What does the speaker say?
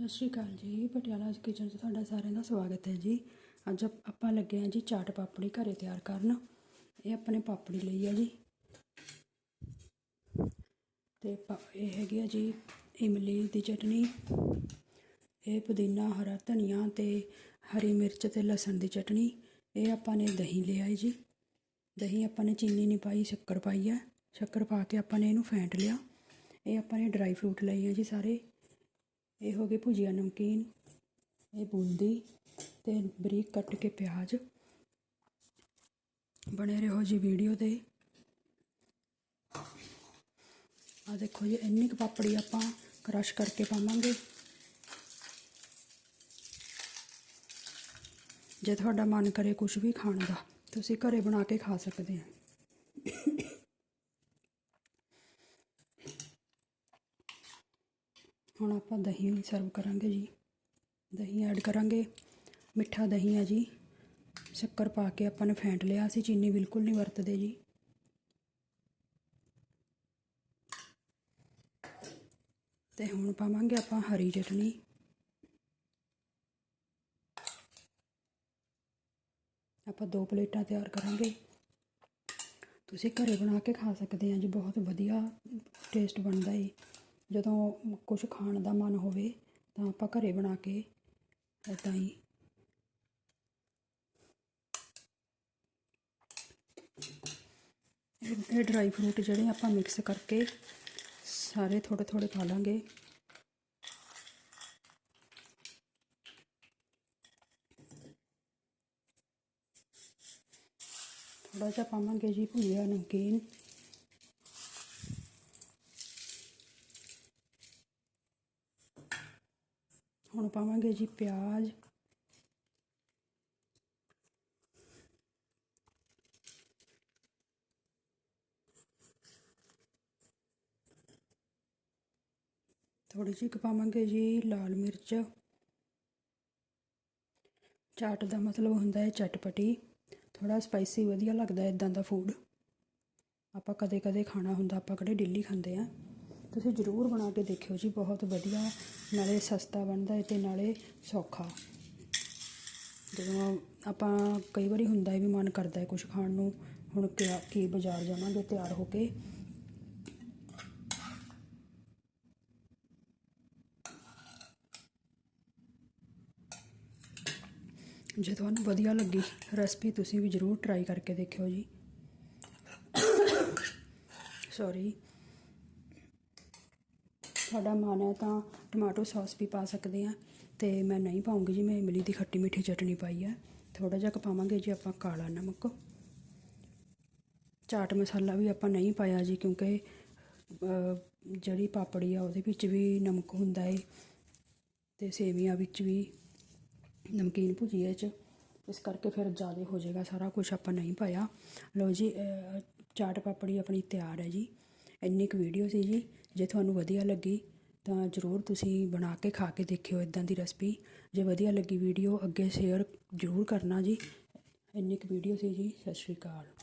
ਸਤਿ ਸ਼੍ਰੀ ਅਕਾਲ ਜੀ, ਪਟਿਆਲਾ ਕਿਚਨ 'ਚ ਤੁਹਾਡਾ ਸਾਰਿਆਂ ਦਾ ਸਵਾਗਤ ਹੈ ਜੀ। ਅੱਜ ਆਪਾਂ ਲੱਗੇ ਹਾਂ ਜੀ ਚਾਟ ਪਾਪੜੀ ਘਰੇ ਤਿਆਰ ਕਰਨ। ਇਹ ਆਪਣੇ ਪਾਪੜੀ ਲਈ ਆ ਜੀ। ਤੇ ਪਾ- ਇਹ ਹੈਗੀ ਆ ਜੀ ਇਮਲੀ ਦੀ ਚਟਨੀ। ਇਹ ਪੁਦੀਨਾ, ਹਰਾ ਧਨੀਆ ਤੇ ਹਰੀ ਮਿਰਚ ਤੇ ਲਸਣ ਦੀ ਚਟਨੀ। ਇਹ ਆਪਾਂ ਨੇ ਦਹੀਂ ਲਿਆ ਹੈ ਜੀ। ਦਹੀਂ ਆਪਾਂ ਨੇ ਚੀਨੀ ਨਹੀਂ ਪਾਈ, ਸ਼ੱਕਰ ਪਾਈ ਹੈ। ਸ਼ੱਕਰ ਪਾ ਕੇ ਆਪਾਂ ਨੇ ਇਹਨੂੰ ਫੈਂਟ ਲਿਆ। ਇਹ ਆਪਾਂ ਨੇ ਡਰਾਈ ਫਰੂਟ ਲਏ ਆ ਜੀ ਸਾਰੇ। ਇਹ ਹੋ ਗਏ ਭੁਜੀਆ ਨਮਕੀਨ, ਇਹ ਬੂੰਦੀ ਤੇ ਬਰੀਕ ਕੱਟ ਕੇ ਪਿਆਜ਼। ਬਣੇ ਰਹੋ ਜੀ ਵੀਡੀਓ ਤੇ। ਆ ਦੇਖੋ ਜੀ, ਇੰਨੀ ਕੁ ਪਾਪੜੀ ਆਪਾਂ ਕ੍ਰਸ਼ ਕਰਕੇ ਪਾਵਾਂਗੇ। ਜੇ ਤੁਹਾਡਾ ਮਨ ਕਰੇ ਕੁਝ ਵੀ ਖਾਣ ਦਾ, ਤੁਸੀਂ ਘਰੇ ਬਣਾ ਕੇ ਖਾ ਸਕਦੇ ਆ। ਹੁਣ ਆਪਾਂ ਦਹੀਂ ਸਰਵ ਕਰਾਂਗੇ ਜੀ। ਦਹੀਂ ਐਡ ਕਰਾਂਗੇ। ਮਿੱਠਾ ਦਹੀਂ ਆ ਜੀ। ਸ਼ੱਕਰ ਪਾ ਕੇ ਆਪਾਂ ਨੇ ਫੈਂਟ ਲਿਆ ਸੀ, ਚੀਨੀ ਬਿਲਕੁਲ ਨਹੀਂ ਵਰਤਦੇ ਜੀ। ਤੇ ਹੁਣ ਪਾਵਾਂਗੇ ਆਪਾਂ ਹਰੀ ਚਟਨੀ। ਆਪਾਂ ਦੋ ਪਲੇਟਾਂ ਤਿਆਰ ਕਰਾਂਗੇ। ਤੁਸੀਂ ਘਰੇ ਬਣਾ ਕੇ ਖਾ ਸਕਦੇ ਆ ਜੀ, ਬਹੁਤ ਵਧੀਆ ਟੇਸਟ ਬਣਦਾ ਏ। ਜਦੋਂ ਕੁਛ ਖਾਣ ਦਾ ਮਨ ਹੋਵੇ ਤਾਂ ਆਪਾਂ ਘਰ ਬਣਾ ਕੇ ਇੱਦਾਂ ਹੀ ਇਹ ਡਰਾਈ ਫਰੂਟ ਜਿਹੜੇ ਆਪਾਂ ਮਿਕਸ ਕਰਕੇ ਸਾਰੇ ਥੋੜੇ ਥੋੜੇ ਪਾ ਲਾਂਗੇ। ਥੋੜਾ ਜਿਹਾ ਪਾਵਾਂਗੇ ਜੀ ਭੁਜੀਆ ਨਮਕੀਨ। ਹੁਣ ਪਾਵਾਂਗੇ ਜੀ ਪਿਆਜ਼। ਥੋੜੀ ਜਿਹੀ ਪਾਵਾਂਗੇ ਜੀ ਲਾਲ ਮਿਰਚ। ਚਾਟ ਦਾ ਮਤਲਬ ਹੁੰਦਾ ਹੈ ਚਟਪਟੀ। ਥੋੜਾ ਸਪਾਈਸੀ ਵਧੀਆ ਲੱਗਦਾ ਹੈ ਇਦਾਂ ਦਾ ਫੂਡ ਆਪਾਂ ਕਦੇ ਕਦੇ ਖਾਣਾ ਹੁੰਦਾ, ਆਪਾਂ ਕਿਹੜੇ ਡੇਲੀ ਖਾਂਦੇ ਆ। ਤੁਸੀਂ ਜ਼ਰੂਰ ਬਣਾ ਕੇ ਦੇਖਿਓ ਜੀ, ਬਹੁਤ ਵਧੀਆ, ਨਾਲੇ ਸਸਤਾ ਬਣਦਾ ਹੈ ਤੇ ਨਾਲੇ ਸੌਖਾ। ਜਦੋਂ ਆਪਾਂ ਕਈ ਵਾਰੀ ਹੁੰਦਾ ਹੈ ਵੀ ਮਨ ਕਰਦਾ ਹੈ ਕੁਝ ਖਾਣ ਨੂੰ, ਹੁਣ ਕਿਆ, ਕੀ ਬਾਜ਼ਾਰ ਜਾਵਾਂਗੇ, ਤਿਆਰ ਹੋ ਕੇ। ਜੇ ਤੁਹਾਨੂੰ ਵਧੀਆ ਲੱਗੀ ਰੈਸਪੀ, ਤੁਸੀਂ ਵੀ ਜ਼ਰੂਰ ਟਰਾਈ ਕਰਕੇ ਦੇਖਿਓ ਜੀ। ਸੌਰੀ ਤੁਹਾਡਾ ਮਨ ਹੈ ਤਾਂ ਟਮਾਟੋ ਸੌਸ ਵੀ ਪਾ ਸਕਦੇ ਆ ਤੇ ਮੈਂ ਨਹੀਂ ਪਾਉਂਗੀ ਜੀ, ਮੈਂ ਇਮਲੀ ਦੀ ਖੱਟੀ ਮਿੱਠੀ ਚਟਨੀ ਪਾਈ ਹੈ। ਥੋੜਾ ਜਿਹਾ ਪਾਵਾਂਗੇ ਜੀ ਆਪਾਂ ਕਾਲਾ ਨਮਕ। ਚਾਟ ਮਸਾਲਾ ਵੀ ਆਪਾਂ ਨਹੀਂ ਪਾਇਆ ਜੀ, ਕਿਉਂਕਿ ਜਿਹੜੀ ਪਾਪੜੀ ਆ ਉਹਦੇ ਵਿੱਚ ਵੀ ਨਮਕ ਹੁੰਦਾ ਏ ਤੇ ਸੇਵੀਆਂ ਵਿੱਚ ਵੀ ਨਮਕੀਨ ਭੁਜੀਏ ਚ। ਇਸ ਕਰਕੇ ਫਿਰ ਜ਼ਿਆਦਾ ਹੋ ਜਾਏਗਾ ਸਾਰਾ ਕੁਝ ਆਪਾਂ ਨਹੀਂ ਪਾਇਆ। ਲਓ ਜੀ ਚਾਟ ਪਾਪੜੀ ਆਪਣੀ ਤਿਆਰ ਹੈ ਜੀ। ਇੰਨੀ ਕੁ ਵੀਡੀਓ ਸੀ ਜੀ, ਜੇ ਤੁਹਾਨੂੰ ਵਧੀਆ ਲੱਗੀ ਤਾਂ ਜ਼ਰੂਰ ਤੁਸੀਂ ਬਣਾ ਕੇ ਖਾ ਕੇ ਦੇਖਿਓ ਇਦਾਂ ਦੀ ਰੈਸਪੀ ਜੇ ਵਧੀਆ ਲੱਗੀ ਵੀਡੀਓ ਅੱਗੇ ਸ਼ੇਅਰ ਜ਼ਰੂਰ ਕਰਨਾ ਜੀ। ਇੰਨੀ ਕੁ ਵੀਡੀਓ ਸੀ ਜੀ, ਸਤਿ ਸ਼੍ਰੀ ਅਕਾਲ।